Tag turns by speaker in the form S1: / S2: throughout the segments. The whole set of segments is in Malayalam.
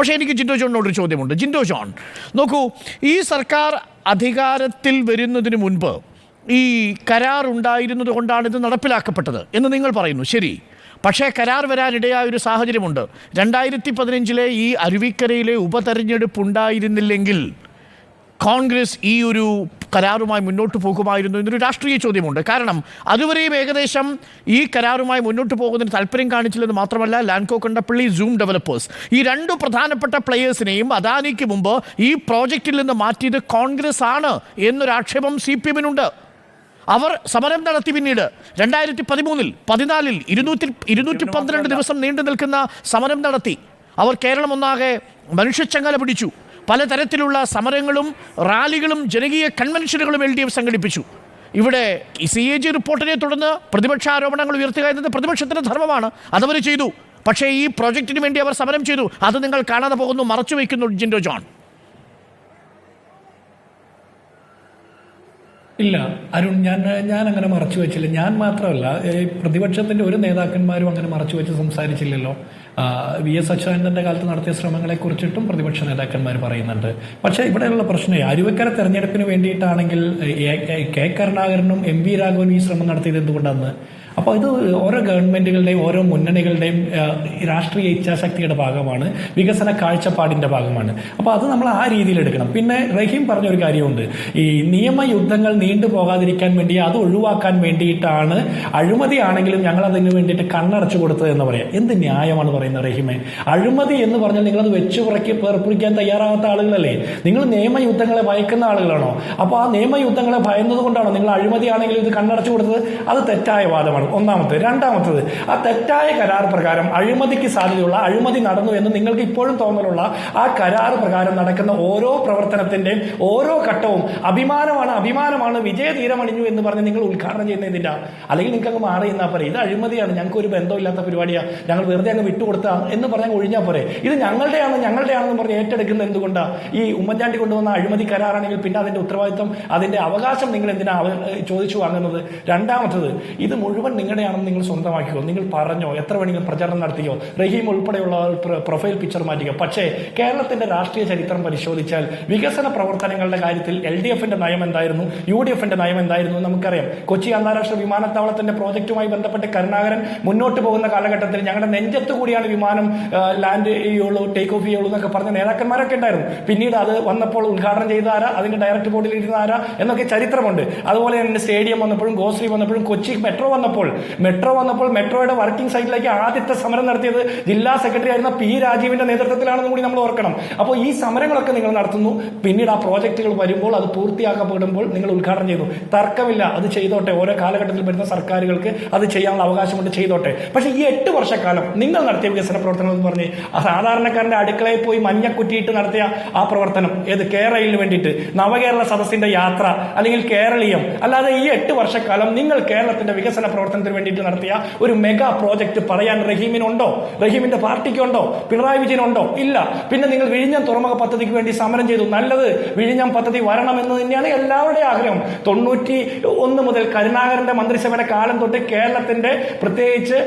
S1: പക്ഷേ എനിക്ക് ജിൻഡോ ജോണിനോടൊരു ചോദ്യമുണ്ട്. ജിൻഡോ ജോൺ നോക്കൂ ഈ സർക്കാർ അധികാരത്തിൽ വരുന്നതിന് മുൻപ് ഈ കരാർ ഉണ്ടായിരുന്നത് കൊണ്ടാണ് ഇത് നടപ്പിലാക്കപ്പെട്ടത് എന്ന് നിങ്ങൾ പറയുന്നു. ശരി. പക്ഷേ കരാർ വരാനിടയായ ഒരു സാഹചര്യമുണ്ട്. രണ്ടായിരത്തി പതിനഞ്ചിലെ ഈ അരുവിക്കരയിലെ ഉപതെരഞ്ഞെടുപ്പ് ഉണ്ടായിരുന്നില്ലെങ്കിൽ കോൺഗ്രസ് ഈ ഒരു കരാറുമായി മുന്നോട്ട് പോകുമായിരുന്നു എന്നൊരു രാഷ്ട്രീയ ചോദ്യമുണ്ട്. കാരണം അതുവരെയും ഏകദേശം ഈ കരാറുമായി മുന്നോട്ട് പോകുന്നതിന് താല്പര്യം കാണിച്ചില്ലെന്ന് മാത്രമല്ല ലാൻകോ കണ്ടപ്പള്ളി സൂം ഡെവലപ്പേഴ്സ് ഈ രണ്ടു പ്രധാനപ്പെട്ട പ്ലെയേഴ്സിനെയും അദാനിക്ക് മുമ്പ് ഈ പ്രോജക്റ്റിൽ നിന്ന് മാറ്റിയത് കോൺഗ്രസ് ആണ് എന്നൊരാക്ഷേപം സി പി എമ്മിനുണ്ട് അവർ സമരം നടത്തി പിന്നീട് രണ്ടായിരത്തി പതിമൂന്നിൽ പതിനാലിൽ ഇരുന്നൂറ്റി ഇരുന്നൂറ്റി പന്ത്രണ്ട്. ദിവസം നീണ്ടു നിൽക്കുന്ന സമരം നടത്തി. അവർ കേരളം ഒന്നാകെ മനുഷ്യച്ചങ്ങല പിടിച്ചു. പലതരത്തിലുള്ള സമരങ്ങളും റാലികളും ജനകീയ കൺവെൻഷനുകളും എൽ ഡി എഫ് സംഘടിപ്പിച്ചു. ഇവിടെ സി എ ജി റിപ്പോർട്ടിനെ തുടർന്ന് പ്രതിപക്ഷ ആരോപണങ്ങൾ ഉയർത്തുക എന്നത് പ്രതിപക്ഷത്തിന്റെ ധർമ്മമാണ്. അതവർ ചെയ്തു. പക്ഷേ ഈ പ്രോജക്റ്റിന് വേണ്ടി അവർ സമരം ചെയ്തു. അത് നിങ്ങൾ കാണാതെ പോകുന്നു. മറച്ചു വയ്ക്കുന്നു ജിൻഡോ ജോൺ.
S2: ഇല്ല അരുൺ ഞാൻ ഞാൻ അങ്ങനെ മറച്ചു വെച്ചില്ല. ഞാൻ മാത്രമല്ല പ്രതിപക്ഷത്തിന്റെ ഒരു നേതാക്കന്മാരും അങ്ങനെ മറച്ചു വെച്ച് സംസാരിച്ചില്ലല്ലോ. വി എസ് അച്യുതാനന്ദന്റെ കാലത്ത് നടത്തിയ ശ്രമങ്ങളെ കുറിച്ചിട്ടും പ്രതിപക്ഷ നേതാക്കന്മാർ പറയുന്നുണ്ട്. പക്ഷേ ഇവിടെയുള്ള പ്രശ്നം അരുവക്കര തെരഞ്ഞെടുപ്പിന് വേണ്ടിയിട്ടാണെങ്കിൽ കെ കരുണാകരനും എം വി രാഘവനും ഈ ശ്രമം നടത്തിയത് എന്തുകൊണ്ടാണ് അപ്പോൾ ഇത് ഓരോ ഗവൺമെന്റുകളുടെയും ഓരോ മുന്നണികളുടെയും രാഷ്ട്രീയ ഇച്ഛാശക്തിയുടെ ഭാഗമാണ് വികസന കാഴ്ചപ്പാടിന്റെ ഭാഗമാണ്. അപ്പോൾ അത് നമ്മൾ ആ രീതിയിൽ എടുക്കണം. പിന്നെ റഹീം പറഞ്ഞ ഒരു കാര്യമുണ്ട്. ഈ നിയമയുദ്ധങ്ങൾ നീണ്ടു പോകാതിരിക്കാൻ വേണ്ടി അത് ഒഴിവാക്കാൻ വേണ്ടിയിട്ടാണ് അഴിമതിയാണെങ്കിലും ഞങ്ങൾ അതിന് വേണ്ടിയിട്ട് കണ്ണടച്ചു കൊടുത്തത് എന്ന് പറയാം. എന്ത് ന്യായമാണ് പറയുന്നത് റഹീമെ? അഴിമതി എന്ന് പറഞ്ഞാൽ നിങ്ങളത് വെച്ചു പുറക്കി പേർപ്പിടിക്കാൻ തയ്യാറാകാത്ത ആളുകളല്ലേ? നിങ്ങൾ നിയമയുദ്ധങ്ങളെ ഭയക്കുന്ന ആളുകളാണോ? അപ്പോൾ ആ നിയമയുദ്ധങ്ങളെ ഭയന്നത് കൊണ്ടാണോ നിങ്ങൾ അഴിമതിയാണെങ്കിലും ഇത് കണ്ണടച്ചു കൊടുത്തത്? അത് തെറ്റായ വാദമാണ്. ഒന്നാമത്തെ രണ്ടാമത്തത് ആ തെറ്റായ കരാർ പ്രകാരം അഴിമതിക്ക് സാധ്യതയുള്ള അഴിമതി നടന്നു എന്ന് നിങ്ങൾക്ക് ഇപ്പോഴും തോന്നലുള്ള ആ കരാർ പ്രകാരം നടക്കുന്ന ഓരോ പ്രവർത്തനത്തിന്റെയും ഓരോ ഘട്ടവും അഭിമാനമാണ് അഭിമാനമാണ് വിജയതീരമണിഞ്ഞു എന്ന് പറഞ്ഞ് നിങ്ങൾ ഉദ്ഘാടനം ചെയ്യുന്നതിന്റെ അല്ലെങ്കിൽ നിങ്ങൾക്ക് അങ്ങ് മാറി എന്നാ പറയും ഇത് അഴിമതിയാണ് ഞങ്ങൾക്ക് ഒരു ബന്ധമില്ലാത്ത പരിപാടിയാണ് ഞങ്ങൾ വെറുതെ അങ്ങ് വിട്ടുകൊടുത്താ എന്ന് പറഞ്ഞാൽ ഒഴിഞ്ഞാൽ പോരെ. ഇത് ഞങ്ങളുടെയാണ് ഞങ്ങളുടെയാണെന്ന് പറഞ്ഞ് ഏറ്റെടുക്കുന്നത് എന്തുകൊണ്ടാണ് ഈ ഉമ്മൻചാണ്ടി കൊണ്ടുവന്ന അഴിമതി കരാറാണെങ്കിൽ പിന്നെ അതിന്റെ ഉത്തരവാദിത്വം അതിന്റെ അവകാശം നിങ്ങൾ എന്തിനാ ചോദിച്ചു വാങ്ങുന്നത്? രണ്ടാമത്തത് ഇത് മുഴുവൻ നിങ്ങളുടെയാണെന്ന് നിങ്ങൾ സ്വന്തമാക്കിയോ നിങ്ങൾ പറഞ്ഞോ എത്ര വേണമെങ്കിലും പ്രചാരണം നടത്തിയോ റഹീം ഉൾപ്പെടെയുള്ള പ്രൊഫൈൽ പിക്ചർ മാറ്റിയോ പക്ഷേ കേരളത്തിന്റെ രാഷ്ട്രീയ ചരിത്രം പരിശോധിച്ചാൽ വികസന പ്രവർത്തനങ്ങളുടെ കാര്യത്തിൽ എൽ ഡി എഫിന്റെ നയം എന്തായിരുന്നു യു ഡി എഫിന്റെ നയം എന്തായിരുന്നു നമുക്കറിയാം. കൊച്ചി അന്താരാഷ്ട്ര വിമാനത്താവളത്തിന്റെ പ്രോജക്റ്റുമായി ബന്ധപ്പെട്ട് കരുണാകരൻ മുന്നോട്ട് പോകുന്ന കാലഘട്ടത്തിൽ ഞങ്ങളുടെ നെഞ്ചത്ത് കൂടിയാണ് വിമാനം ലാൻഡ് ചെയ്യുള്ളൂ ടേക്ക് ഓഫ് ചെയ്യുള്ളൂ എന്നൊക്കെ പറഞ്ഞ നേതാക്കന്മാരൊക്കെ ഉണ്ടായിരുന്നു. പിന്നീട് അത് വന്നപ്പോൾ ഉദ്ഘാടനം ചെയ്ത ആരാ അതിന്റെ ഡയറക്ട് ബോർഡിൽ ഇരുന്ന ആരാ എന്നൊക്കെ ചരിത്രമുണ്ട്. അതുപോലെ തന്നെ സ്റ്റേഡിയം വന്നപ്പോഴും ഗോശ്രീ വന്നപ്പോഴും കൊച്ചി മെട്രോ വന്നപ്പോൾ മെട്രോ വന്നപ്പോൾ മെട്രോയുടെ വർക്കിംഗ് സൈറ്റിലേക്ക് ആദ്യത്തെ സമരം നടത്തിയത് ജില്ലാ സെക്രട്ടറി ആയിരുന്ന പി രാജീവിന്റെ നേതൃത്വത്തിലാണെന്ന് കൂടി നമ്മൾ ഓർക്കണം. അപ്പോൾ ഈ സമരങ്ങളൊക്കെ നിങ്ങൾ നടത്തുന്നു. പിന്നീട് ആ പ്രോജക്റ്റുകൾ വരുമ്പോൾ അത് പൂർത്തിയാക്കപ്പെടുമ്പോൾ നിങ്ങൾ ഉദ്ഘാടനം ചെയ്തു. തർക്കമില്ല അത് ചെയ്തോട്ടെ. ഓരോ കാലഘട്ടത്തിൽ വരുന്ന സർക്കാരുകൾക്ക് അത് ചെയ്യാനുള്ള അവകാശമുണ്ട് ചെയ്തോട്ടെ. പക്ഷേ ഈ എട്ട് വർഷക്കാലം നിങ്ങൾ നടത്തിയ വികസന പ്രവർത്തനം എന്ന് പറഞ്ഞ് സാധാരണക്കാരന്റെ അടുക്കളയിൽ പോയി മഞ്ഞക്കുറ്റിയിട്ട് നടത്തിയ ആ പ്രവർത്തനം. ഏത് കേരളയിൽ വേണ്ടിയിട്ട്. നവകേരള സദസ്സിന്റെ യാത്ര അല്ലെങ്കിൽ കേരളീയം. അല്ലാതെ ഈ എട്ട് വർഷക്കാലം നിങ്ങൾ കേരളത്തിന്റെ വികസന പ്രവർത്തനത്തിന് വേണ്ടിയിട്ട് നടത്തിയ ഒരു മെഗാ പ്രോജക്റ്റ് പറയാൻ റഹീമിനുണ്ടോ? റഹീമിന്റെ പാർട്ടിക്കുണ്ടോ? പിണറായി വിജയനുണ്ടോ? ഇല്ല. പിന്നെ നിങ്ങൾ വിഴിഞ്ഞം തുറമുഖ പദ്ധതിക്ക് വേണ്ടി സമരം ചെയ്തു. നല്ലത് വിഴിഞ്ഞം പദ്ധതി വരണം എന്ന് തന്നെയാണ് എല്ലാവരുടെയും ആഗ്രഹം. തൊണ്ണൂറ്റി ഒന്ന് മുതൽ കരുണാകരന്റെ മന്ത്രിസഭയുടെ കാലം തൊട്ട് കേരളത്തിന്റെ പ്രത്യേകിച്ച്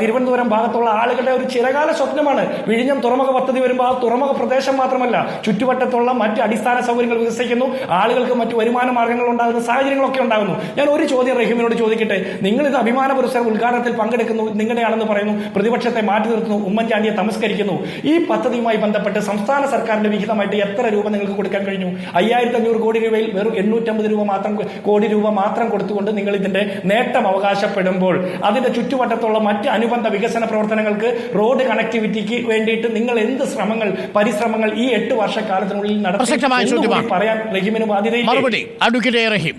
S2: തിരുവനന്തപുരം ഭാഗത്തുള്ള ആളുകളുടെ ഒരു ചിരകാല സ്വപ്നമാണ് വിഴിഞ്ഞം തുറമുഖ പദ്ധതി വരുമ്പോൾ ആ തുറമുഖ പ്രദേശം മാത്രമല്ല ചുറ്റുവട്ടത്തുള്ള മറ്റ് അടിസ്ഥാന സൗകര്യങ്ങൾ വികസിക്കുന്നു ആളുകൾക്ക് മറ്റ് വരുമാന മാർഗങ്ങൾ ഉണ്ടാകുന്ന സാഹചര്യങ്ങളൊക്കെ ഉണ്ടാകുന്നു. ഞാൻ ഒരു ചോദ്യം റഹീമിനോട് ചോദിക്കട്ടെ? നിങ്ങൾ ഇത് അഭിമാന പുരസ്കാരം ഉദ്ഘാടനത്തിൽ പങ്കെടുക്കുന്നു. നിങ്ങളുടെയാണെന്ന് പറയുന്നു. പ്രതിപക്ഷത്തെ മാറ്റി നിർത്തുന്നു. ഉമ്മൻചാണ്ടിയെ തമസ്കരിക്കുന്നു. ഈ പദ്ധതിയുമായി ബന്ധപ്പെട്ട് സംസ്ഥാന സർക്കാരിന്റെ വിഹിതമായിട്ട് എത്ര രൂപ നിങ്ങൾക്ക് കൊടുക്കാൻ കഴിഞ്ഞു? അയ്യായിരത്തി അഞ്ഞൂറ് കോടി രൂപയിൽ വെറും എണ്ണൂറ്റമ്പത് രൂപ മാത്രം കോടി രൂപ മാത്രം കൊടുത്തുകൊണ്ട് നിങ്ങൾ ഇതിന്റെ നേട്ടം അവകാശപ്പെടുമ്പോൾ അതിന്റെ ചുറ്റുവട്ടത്തുള്ള മറ്റ് അനുബന്ധ വികസന പ്രവർത്തനങ്ങൾക്ക് റോഡ് കണക്ടിവിറ്റിക്ക് വേണ്ടിയിട്ട് നിങ്ങൾ എന്ത് ശ്രമങ്ങൾ പരിശ്രമങ്ങൾ ഈ എട്ട് വർഷക്കാലത്തിനുള്ളിൽ നടത്തി പറയാൻ റഹീമിന് ബാധ്യതയില്ലേ
S1: മറുപടി അഡ്വക്കേറ്റ് എ റഹീം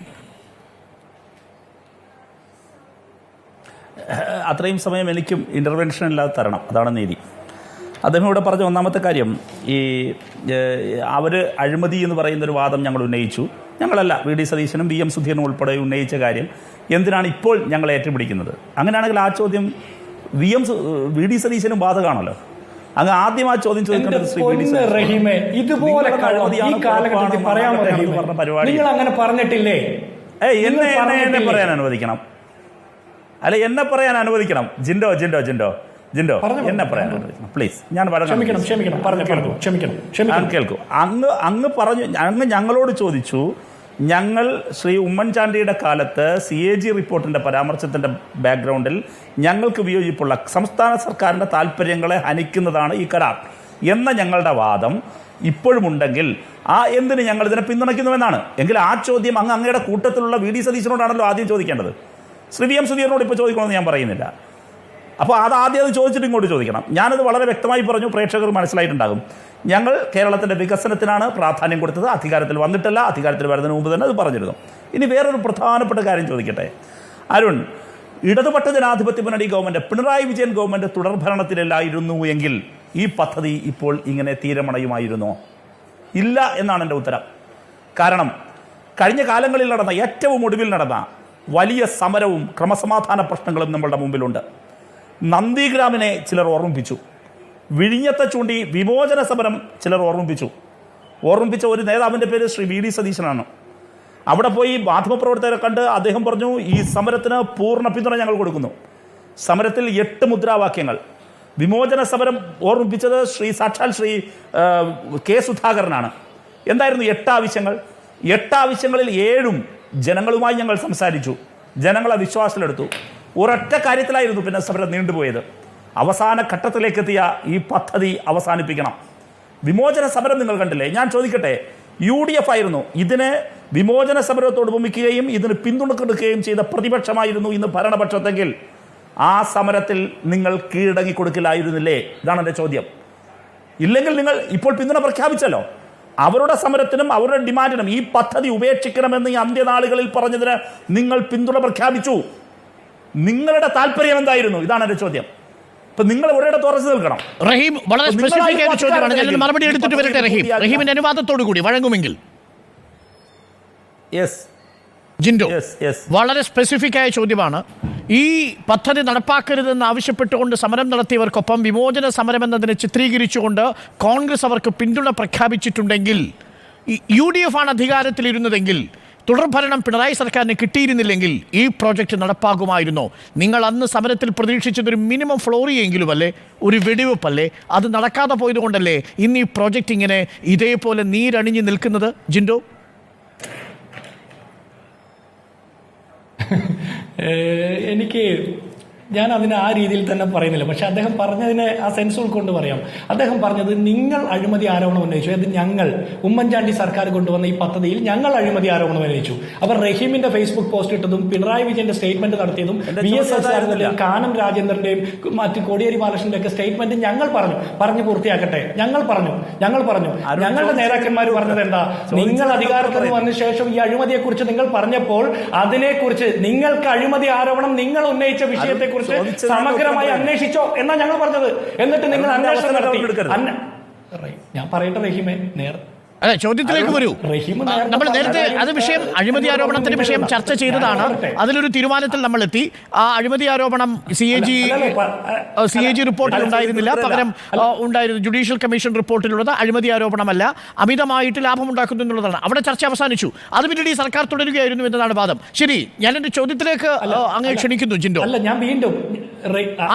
S3: അത്രയും സമയം എനിക്കും ഇന്റർവെൻഷൻ ഇല്ലാതെ തരണം. അതാണ് നീതി. അദ്ദേഹം ഇവിടെ പറഞ്ഞ ഒന്നാമത്തെ കാര്യം ഈ അവർ അഴിമതി എന്ന് പറയുന്നൊരു വാദം ഞങ്ങൾ ഉന്നയിച്ചു. ഞങ്ങളല്ല വി ഡി സതീശനും വി എം സുധീരനും ഉൾപ്പെടെ ഉന്നയിച്ച കാര്യം. എന്തിനാണ് ഇപ്പോൾ ഞങ്ങൾ ഏറ്റുപിടിക്കുന്നത്? അങ്ങനെയാണെങ്കിൽ ആ ചോദ്യം വി എം വി ഡി സതീശനും ബാധകമാണല്ലോ. അങ്ങ് ആദ്യം ആ ചോദ്യം ചോദിക്കേണ്ടത് ശ്രീ വി ഡി
S2: ഇതുപോലെ?
S3: പറഞ്ഞ പരിപാടി.
S2: നിങ്ങൾ അങ്ങനെ പറഞ്ഞിട്ടില്ലേ?
S3: ഏയ് എന്നെ പറയാൻ അനുവദിക്കണം. അല്ല എന്നെ പറയാൻ അനുവദിക്കണം. ജിൻഡോ ജിൻഡോ ജിൻഡോ ജിൻഡോ എന്നെ പറയാൻ പറയാൻ
S2: പ്ലീസ് പറഞ്ഞു
S3: ഞാൻ
S2: ക്ഷമിക്കണം
S3: കേൾക്കൂ. അങ്ങ് അങ്ങ് പറഞ്ഞു അങ്ങ് ഞങ്ങളോട് ചോദിച്ചു ഞങ്ങൾ ശ്രീ ഉമ്മൻചാണ്ടിയുടെ കാലത്ത് സി എ ജി റിപ്പോർട്ടിന്റെ പരാമർശത്തിന്റെ ബാക്ക്ഗ്രൗണ്ടിൽ ഞങ്ങൾക്ക് വിയോജിപ്പുള്ള സംസ്ഥാന സർക്കാരിന്റെ താല്പര്യങ്ങളെ ഹനിക്കുന്നതാണ് ഈ കരാർ എന്ന ഞങ്ങളുടെ വാദം ഇപ്പോഴുമുണ്ടെങ്കിൽ ആ എന്തിന് ഞങ്ങൾ ഇതിനെ പിന്തുണയ്ക്കുന്നുവെന്നാണ് എങ്കിൽ ആ ചോദ്യം അങ്ങ് അങ്ങയുടെ കൂട്ടത്തിലുള്ള വി ഡി സതീശനോടാണല്ലോ ആദ്യം ചോദിക്കേണ്ടത്. ശ്രീ വി എം സുധീറിനോട് ഇപ്പോൾ ചോദിക്കണമെന്ന് ഞാൻ പറയുന്നില്ല. അപ്പോൾ അത് ആദ്യം അത് ചോദിച്ചിട്ട് ഇങ്ങോട്ട് ചോദിക്കണം. ഞാനത് വളരെ വ്യക്തമായി പറഞ്ഞു പ്രേക്ഷകർ മനസ്സിലായിട്ടുണ്ടാകും. ഞങ്ങൾ കേരളത്തിന്റെ വികസനത്തിനാണ് പ്രാധാന്യം കൊടുത്തത്. അധികാരത്തിൽ വന്നിട്ടല്ല അധികാരത്തിൽ വരുന്നതിന് മുമ്പ് തന്നെ അത് പറഞ്ഞിരുന്നു. ഇനി വേറൊരു പ്രധാനപ്പെട്ട കാര്യം ചോദിക്കട്ടെ. അരുൺ ഇടതുപക്ഷ ജനാധിപത്യ മുന്നണി ഗവൺമെന്റ് പിണറായി വിജയൻ ഗവൺമെന്റ് തുടർഭരണത്തിലല്ലായിരുന്നു എങ്കിൽ ഈ പദ്ധതി ഇപ്പോൾ ഇങ്ങനെ തീരമണയുമായിരുന്നോ? ഇല്ല എന്നാണ് എന്റെ ഉത്തരം. കാരണം കഴിഞ്ഞ കാലങ്ങളിൽ നടന്ന ഏറ്റവും ഒടുവിൽ നടന്ന വലിയ സമരവും ക്രമസമാധാന പ്രശ്നങ്ങളും നമ്മളുടെ മുമ്പിലുണ്ട്. നന്ദിഗ്രാമിനെ ചിലർ ഓർമ്മിപ്പിച്ചു. വിഴിഞ്ഞത്തെ ചൂണ്ടി വിമോചന സമരം ചിലർ ഓർമ്മിപ്പിച്ചു. ഓർമ്മിപ്പിച്ച ഒരു നേതാവിന്റെ പേര് ശ്രീ വി ഡി സതീശനാണ്. അവിടെ പോയി മാധ്യമപ്രവർത്തകരെ കണ്ട് അദ്ദേഹം പറഞ്ഞു ഈ സമരത്തിന് പൂർണ പിന്തുണ ഞങ്ങൾ കൊടുക്കുന്നു. സമരത്തിൽ എട്ട് മുദ്രാവാക്യങ്ങൾ. വിമോചന സമരം ഓർമ്മിപ്പിച്ചത് ശ്രീ സാക്ഷാൽ ശ്രീ കെ സുധാകരനാണ്. എന്തായിരുന്നു എട്ട് ആവശ്യങ്ങൾ? എട്ട് ആവശ്യങ്ങളിൽ ഏഴും ജനങ്ങളുമായി ഞങ്ങൾ സംസാരിച്ചു. ജനങ്ങളെ വിശ്വാസത്തിലെടുത്തു. ഒരൊറ്റ കാര്യത്തിലായിരുന്നു പിന്നെ സമരം നീണ്ടുപോയത്. അവസാന ഘട്ടത്തിലേക്കെത്തിയ ഈ പദ്ധതി അവസാനിപ്പിക്കണം. വിമോചന സമരം നിങ്ങൾ കണ്ടില്ലേ? ഞാൻ ചോദിക്കട്ടെ യു ഡി എഫ് ആയിരുന്നു. ഇതിന് വിമോചന സമരത്തോട് ഉപമിക്കുകയും ഇതിന് പിന്തുണക്കെടുക്കുകയും ചെയ്ത പ്രതിപക്ഷമായിരുന്നു ഇന്ന് ഭരണപക്ഷത്തെങ്കിൽ. ആ സമരത്തിൽ നിങ്ങൾ കീഴടങ്ങി കൊടുക്കില്ലായിരുന്നില്ലേ ഇതാണ് എന്റെ ചോദ്യം. ഇല്ലെങ്കിൽ നിങ്ങൾ ഇപ്പോൾ പിന്തുണ പ്രഖ്യാപിച്ചല്ലോ. അവരുടെ സമരത്തിനും അവരുടെ ഡിമാൻഡിനും ഈ പദ്ധതി ഉപേക്ഷിക്കണമെന്ന് ഈ അന്ത്യനാളുകളിൽ പറഞ്ഞതിന് നിങ്ങൾ പിന്തുണ പ്രഖ്യാപിച്ചു. നിങ്ങളുടെ താല്പര്യം എന്തായിരുന്നു? ഇതാണ് എന്റെ ചോദ്യം. ഇപ്പൊ നിങ്ങൾ ഒരിടത്ത് ഉറച്ചു നിൽക്കണം.
S1: റഹീം വളരെ സ്പെസിഫിക് ചോദ്യമാണ്. ഞാൻ മറുപടി എടുത്തിട്ട് വരട്ടെ റഹീം. റഹീമിന്റെ അനുവാദത്തോടു കൂടി വഴങ്ങുമെങ്കിൽ.
S3: യെസ്
S1: ജിൻഡോ വളരെ സ്പെസിഫിക് ആയ ചോദ്യമാണ്. ഈ പദ്ധതി നടപ്പാക്കരുതെന്ന് ആവശ്യപ്പെട്ടുകൊണ്ട് സമരം നടത്തിയവർക്കൊപ്പം വിമോചന സമരം എന്നതിനെ ചിത്രീകരിച്ചുകൊണ്ട് കോൺഗ്രസ് അവർക്ക് പിന്തുണ പ്രഖ്യാപിച്ചിട്ടുണ്ടെങ്കിൽ യു ഡി എഫ് ആണ് അധികാരത്തിലിരുന്നതെങ്കിൽ തുടർഭരണം പിണറായി സർക്കാരിന് കിട്ടിയിരുന്നില്ലെങ്കിൽ ഈ പ്രോജക്റ്റ് നടപ്പാകുമായിരുന്നോ. നിങ്ങൾ അന്ന് സമരത്തിൽ പ്രതീക്ഷിച്ചതൊരു മിനിമം ഫ്ലോറിയെങ്കിലും അല്ലേ ഒരു വെടിവെപ്പല്ലേ അത് നടക്കാതെ പോയതുകൊണ്ടല്ലേ ഇന്ന് ഈ പ്രോജക്റ്റ് ഇങ്ങനെ ഇതേപോലെ നീരണിഞ്ഞ് നിൽക്കുന്നത്? ജിൻഡോ?
S2: എനിക്ക് ഞാൻ അതിനെ ആ രീതിയിൽ തന്നെ പറയുന്നില്ല. പക്ഷെ അദ്ദേഹം പറഞ്ഞതിനെ ആ സെൻസ് ഉൾക്കൊണ്ട് പറയാം. അദ്ദേഹം പറഞ്ഞത് നിങ്ങൾ അഴിമതി ആരോപണം ഉന്നയിച്ചു. അത് ഞങ്ങൾ ഉമ്മൻചാണ്ടി സർക്കാർ കൊണ്ടുവന്ന ഈ പദ്ധതിയിൽ ഞങ്ങൾ അഴിമതി ആരോപണം ഉന്നയിച്ചു. അവർ റഹീമിന്റെ ഫേസ്ബുക്ക് പോസ്റ്റ് ഇട്ടതും പിണറായി വിജയന്റെ സ്റ്റേറ്റ്മെന്റ് നടത്തിയതും ബി എസ് എസ് കാനം രാജേന്ദ്രന്റെയും മറ്റു കോടിയേരി ബാലകൃഷ്ണന്റെ ഒക്കെ സ്റ്റേറ്റ്മെന്റ് ഞങ്ങൾ പറഞ്ഞു. പറഞ്ഞു പൂർത്തിയാക്കട്ടെ. ഞങ്ങൾ പറഞ്ഞു. ഞങ്ങൾ പറഞ്ഞു. ഞങ്ങളുടെ നേതാക്കന്മാർ പറഞ്ഞത് എന്താ? നിങ്ങൾ അധികാരത്തിൽ വന്ന ശേഷം ഈ അഴിമതിയെ കുറിച്ച് നിങ്ങൾ പറഞ്ഞപ്പോൾ അതിനെക്കുറിച്ച് നിങ്ങൾക്ക് അഴിമതി ആരോപണം നിങ്ങൾ ഉന്നയിച്ച വിഷയത്തെ കുറിച്ച് സമഗ്രമായി അന്വേഷിച്ചോ എന്നാ ഞങ്ങൾ പറഞ്ഞത്. എന്നിട്ട് നിങ്ങൾ അന്വേഷണം നടത്തി. ഞാൻ പറയട്ടെ റഹീമെ നേർ
S1: അതെ ചോദ്യത്തിലേക്ക് വരൂ. നമ്മൾ നേരത്തെ അത് വിഷയം അഴിമതി ആരോപണത്തിന്റെ വിഷയം ചർച്ച ചെയ്തതാണ്. അതിലൊരു തീരുമാനത്തിൽ നമ്മൾ എത്തി ആ അഴിമതി ആരോപണം C A G C A G റിപ്പോർട്ടിൽ ഉണ്ടായിരുന്നില്ല. പകരം ഉണ്ടായിരുന്നു ജുഡീഷ്യൽ കമ്മീഷൻ റിപ്പോർട്ടിലുള്ളത് അഴിമതി ആരോപണമല്ല. അമിതമായിട്ട് ലാഭമുണ്ടാക്കുന്നു എന്നുള്ളതാണ്. അവിടെ ചർച്ച അവസാനിച്ചു. അത് പിന്നീട് ഈ സർക്കാർ തുടരുകയായിരുന്നു എന്നതാണ് വാദം. ശരി ഞാൻ എന്റെ ചോദ്യത്തിലേക്ക് അങ്ങ് ക്ഷണിക്കുന്നു ജിൻഡോ.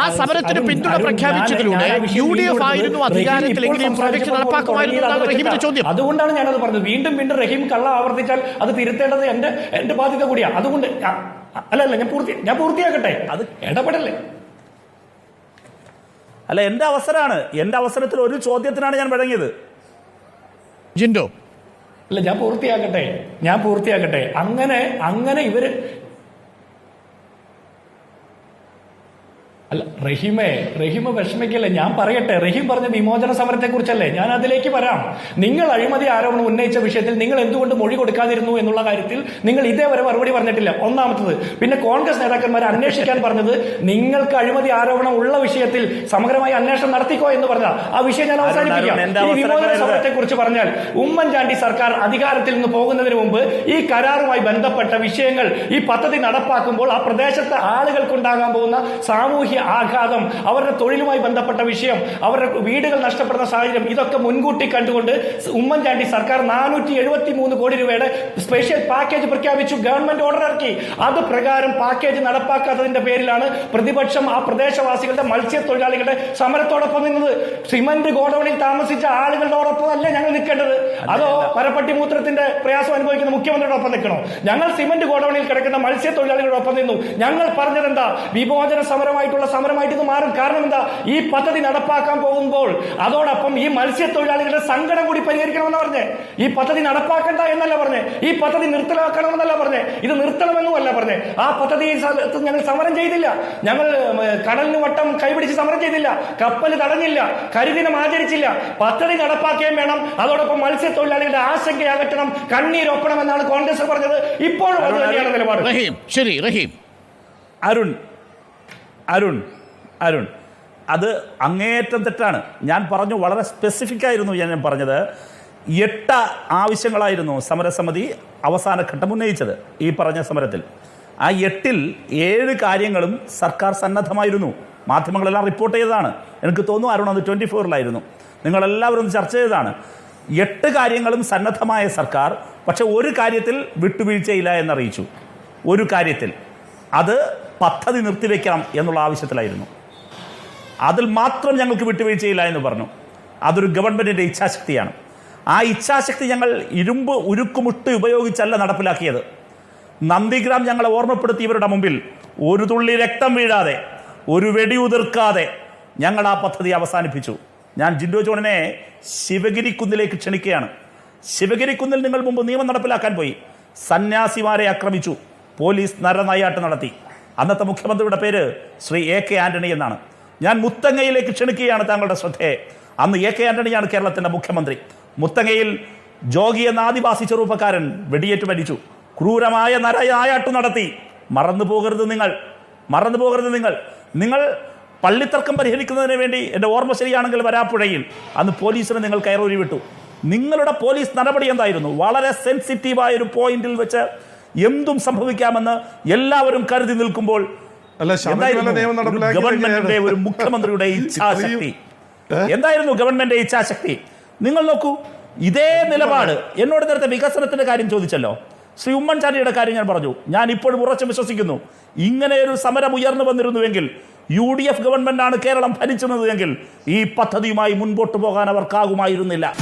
S1: ആ സമരത്തിന് പിന്തുണ പ്രഖ്യാപിച്ചതിലൂടെ യു ഡി എഫ് ആയിരുന്നു അധികാരത്തിലെങ്കിലും
S2: സംസാരിച്ചപ്പോൾ
S1: നടപ്പാക്കുമായിരുന്നു എന്നാണ് റഹീമിന്റെ ചോദ്യം.
S2: അതുകൊണ്ടാണ് ഞാനത് പറഞ്ഞത്. വീണ്ടും വീണ്ടും റഹീം കള്ള ആവർത്തിച്ചാൽ അത് തിരുത്തേണ്ടത് എന്റെ എന്റെ ബാധ്യത കൂടിയാണ് അതുകൊണ്ട് അല്ല അല്ല ഞാൻ പൂർത്തി ഞാൻ പൂർത്തിയാക്കട്ടെ. അത് ഇടപെടല്ലേ
S3: അല്ല എന്റെ അവസരമാണ് എന്റെ അവസരത്തിൽ ഒരു ചോദ്യത്തിനാണ് ഞാൻ വഴങ്ങിയത്.
S1: ജിൻഡോ.
S2: അല്ല ഞാൻ പൂർത്തിയാക്കട്ടെ. ഞാൻ പൂർത്തിയാക്കട്ടെ. അങ്ങനെ അങ്ങനെ ഇവർ അല്ല റഹീമേ റഹീമ വിഷമിക്കല്ലേ? ഞാൻ പറയട്ടെ. റഹീം പറഞ്ഞ വിമോചന സമരത്തെ കുറിച്ചല്ലേ ഞാൻ അതിലേക്ക് വരാം. നിങ്ങൾ അഴിമതി ആരോപണം ഉന്നയിച്ച വിഷയത്തിൽ നിങ്ങൾ എന്തുകൊണ്ട് മൊഴി കൊടുക്കാതിരുന്നു എന്നുള്ള കാര്യത്തിൽ നിങ്ങൾ ഇതേവരെ മറുപടി പറഞ്ഞിട്ടില്ല. ഒന്നാമത്തത് പിന്നെ കോൺഗ്രസ് നേതാക്കന്മാരെ അന്വേഷിക്കാൻ പറഞ്ഞത് നിങ്ങൾക്ക് അഴിമതി ആരോപണം ഉള്ള വിഷയത്തിൽ സമഗ്രമായി അന്വേഷണം നടത്തിക്കോ എന്ന് പറഞ്ഞ ആ വിഷയം ഞാൻ അവസാനിപ്പിക്കാം. ഈ വിമോചന സമരത്തെ കുറിച്ച് പറഞ്ഞാൽ ഉമ്മൻചാണ്ടി സർക്കാർ അധികാരത്തിൽ നിന്ന് പോകുന്നതിന് മുമ്പ് ഈ കരാറുമായി ബന്ധപ്പെട്ട വിഷയങ്ങൾ ഈ പദ്ധതി നടപ്പാക്കുമ്പോൾ ആ പ്രദേശത്തെ ആളുകൾക്കുണ്ടാകാൻ പോകുന്ന സാമൂഹ്യ സാമൂഹ്യ ആഘാതം അവരുടെ തൊഴിലുമായി ബന്ധപ്പെട്ട വിഷയം അവരുടെ വീടുകൾ നഷ്ടപ്പെടുന്ന സാഹചര്യം ഇതൊക്കെ മുൻകൂട്ടി കണ്ടുകൊണ്ട് ഉമ്മൻചാണ്ടി സർക്കാർ നാനൂറ്റി എഴുപത്തി മൂന്ന് കോടി രൂപയുടെ സ്പെഷ്യൽ പാക്കേജ് പ്രഖ്യാപിച്ചു. ഗവൺമെന്റ് ഓർഡർ ഇറക്കി. അത് പ്രകാരം പാക്കേജ് നടപ്പാക്കാത്തതിന്റെ പേരിലാണ് പ്രതിപക്ഷം ആ പ്രദേശവാസികളുടെ മത്സ്യത്തൊഴിലാളികളുടെ സമരത്തോടൊപ്പം നിന്നത്. സിമന്റ് ഗോഡൌണിൽ താമസിച്ച ആളുകളോടൊപ്പം അല്ല ഞങ്ങൾ നിൽക്കേണ്ടത്. അതോ പരപ്പട്ടി മൂത്രത്തിന്റെ പ്രയാസം അനുഭവിക്കുന്ന മുഖ്യമന്ത്രിയുടെ ഒപ്പം നിൽക്കണോ? ഞങ്ങൾ സിമന്റ് ഗോഡൌണിൽ കിടക്കുന്ന മത്സ്യത്തൊഴിലാളികളോടൊപ്പം നിന്നു. ഞങ്ങൾ പറഞ്ഞത് എന്താ വിമോചന സമരമായിട്ടുള്ള സമരമായിട്ട് ഇത് മാറും. കാരണം എന്താ? ഈ പദ്ധതി നടപ്പാക്കാൻ പോകുമ്പോൾ അതോടൊപ്പം ഈ മത്സ്യത്തൊഴിലാളികളുടെ സങ്കടം കൂടി പരിഹരിക്കണമെന്ന് പറഞ്ഞേ. ഈ പദ്ധതി നടപ്പാക്കണ്ട എന്നല്ല പറഞ്ഞേ. ഈ പദ്ധതി നിർത്തലാക്കണമെന്നല്ല പറഞ്ഞേ. ഇത് നിർത്തണമെന്നും അല്ല പറഞ്ഞേ. ആ പദ്ധതി ഞങ്ങൾ സമരം ചെയ്തില്ല. ഞങ്ങൾ കടലിന് വട്ടം കൈപിടിച്ച് സമരം ചെയ്തില്ല. കപ്പൽ തടഞ്ഞില്ല. കരിദിനം ആചരിച്ചില്ല. പദ്ധതി നടപ്പാക്കുകയും വേണം. അതോടൊപ്പം മത്സ്യത്തൊഴിലാളികളുടെ ആശങ്ക അകറ്റണം കണ്ണീരൊപ്പണം എന്നാണ് കോൺഗ്രസ് പറഞ്ഞത്. ഇപ്പോഴും അത് തന്നെയാണ് നിലപാട്.
S1: റഹീം ശരി റഹീം.
S3: അരുൺ അരുൺ അരുൺ. അത് അങ്ങേയറ്റം തെറ്റാണ്. ഞാൻ പറഞ്ഞു വളരെ സ്പെസിഫിക് ആയിരുന്നു ഞാൻ പറഞ്ഞത്. എട്ട് ആവശ്യങ്ങളായിരുന്നു സമരസമിതി അവസാന ഘട്ടം ഉന്നയിച്ചത് ഈ പറഞ്ഞ സമരത്തിൽ. ആ എട്ടിൽ ഏഴ് കാര്യങ്ങളും സർക്കാർ സന്നദ്ധമായിരുന്നു. മാധ്യമങ്ങളെല്ലാം റിപ്പോർട്ട് ചെയ്തതാണ്. എനിക്ക് തോന്നുന്നു അരുൺ അത് ട്വന്റി ഫോറിലായിരുന്നു നിങ്ങളെല്ലാവരും ചർച്ച ചെയ്തതാണ്. എട്ട് കാര്യങ്ങളും സന്നദ്ധമായ സർക്കാർ പക്ഷേ ഒരു കാര്യത്തിൽ വിട്ടുവീഴ്ചയില്ല എന്നറിയിച്ചു. ഒരു കാര്യത്തിൽ. അത് പദ്ധതി നിർത്തിവെക്കണം എന്നുള്ള ആവശ്യത്തിലായിരുന്നു. അതിൽ മാത്രം ഞങ്ങൾക്ക് വിട്ടുവീഴ്ചയില്ല എന്ന് പറഞ്ഞു. അതൊരു ഗവൺമെന്റിന്റെ ഇച്ഛാശക്തിയാണ്. ആ ഇച്ഛാശക്തി ഞങ്ങൾ ഇരുമ്പ് ഉരുക്കുമുട്ട് ഉപയോഗിച്ചല്ല നടപ്പിലാക്കിയത്. നന്ദിഗ്രാം ഞങ്ങളെ ഓർമ്മപ്പെടുത്തി ഇവരുടെ മുമ്പിൽ ഒരു തുള്ളി രക്തം വീഴാതെ ഒരു വെടി ഉതിർക്കാതെ ഞങ്ങൾ ആ പദ്ധതി അവസാനിപ്പിച്ചു. ഞാൻ ജിൻഡോ ജോണിനെ ശിവഗിരി കുന്നിലേക്ക് ക്ഷണിക്കുകയാണ്. ശിവഗിരി കുന്നിൽ നിങ്ങൾ മുമ്പ് നിയമം നടപ്പിലാക്കാൻ പോയി. സന്യാസിമാരെ ആക്രമിച്ചു. പോലീസ് നരനായാട്ട് നടത്തി. അന്നത്തെ മുഖ്യമന്ത്രിയുടെ പേര് ശ്രീ എ കെ ആന്റണി എന്നാണ്. ഞാൻ മുത്തങ്ങയിലേക്ക് ക്ഷണിക്കുകയാണ് താങ്കളുടെ ശ്രദ്ധയെ. അന്ന് എ കെ ആന്റണിയാണ് കേരളത്തിന്റെ മുഖ്യമന്ത്രി. മുത്തങ്ങയിൽ ജോഗി എന്ന ആദിവാസി ചെറുപ്പക്കാരൻ വെടിയേറ്റ് മരിച്ചു. ക്രൂരമായ നരയായാട്ടു നടത്തി. മറന്നു പോകരുത് നിങ്ങൾ. മറന്നു പോകരുത് നിങ്ങൾ. നിങ്ങൾ പള്ളിത്തർക്കം പരിഹരിക്കുന്നതിന് വേണ്ടി എന്റെ ഓർമ്മ ശരിയാണെങ്കിൽ വരാപ്പുഴയിൽ അന്ന് പോലീസിനെ നിങ്ങൾ കയറൂരി വിട്ടു നിങ്ങളുടെ പോലീസ് നടപടി എന്തായിരുന്നു? വളരെ സെൻസിറ്റീവായ ഒരു പോയിന്റിൽ വെച്ച് എന്തും സംഭവിക്കാമെന്ന് എല്ലാവരും കരുതി നിൽക്കുമ്പോൾ ഗവൺമെന്റിന്റെ ഒരു മുഖ്യമന്ത്രിയുടെ ഇച്ഛാശക്തി? എന്തായിരുന്നു ഗവൺമെന്റിന്റെ ഇച്ഛാശക്തി? നിങ്ങൾ നോക്കൂ ഇതേ നിലപാട്. എന്നോട് നേരത്തെ വികസനത്തിന്റെ കാര്യം ചോദിച്ചല്ലോ. ശ്രീ ഉമ്മൻചാണ്ടിയുടെ കാര്യം ഞാൻ പറഞ്ഞു. ഞാൻ ഇപ്പോഴും ഉറച്ചു വിശ്വസിക്കുന്നു. ഇങ്ങനെ ഒരു സമരം ഉയർന്നു വന്നിരുന്നുവെങ്കിൽ യു ഡി എഫ് ഗവൺമെന്റാണ് കേരളം ഭരിച്ചിരുന്നത് എങ്കിൽ ഈ പദ്ധതിയുമായി മുൻപോട്ട് പോകാൻ അവർക്കാകുമായിരുന്നില്ല.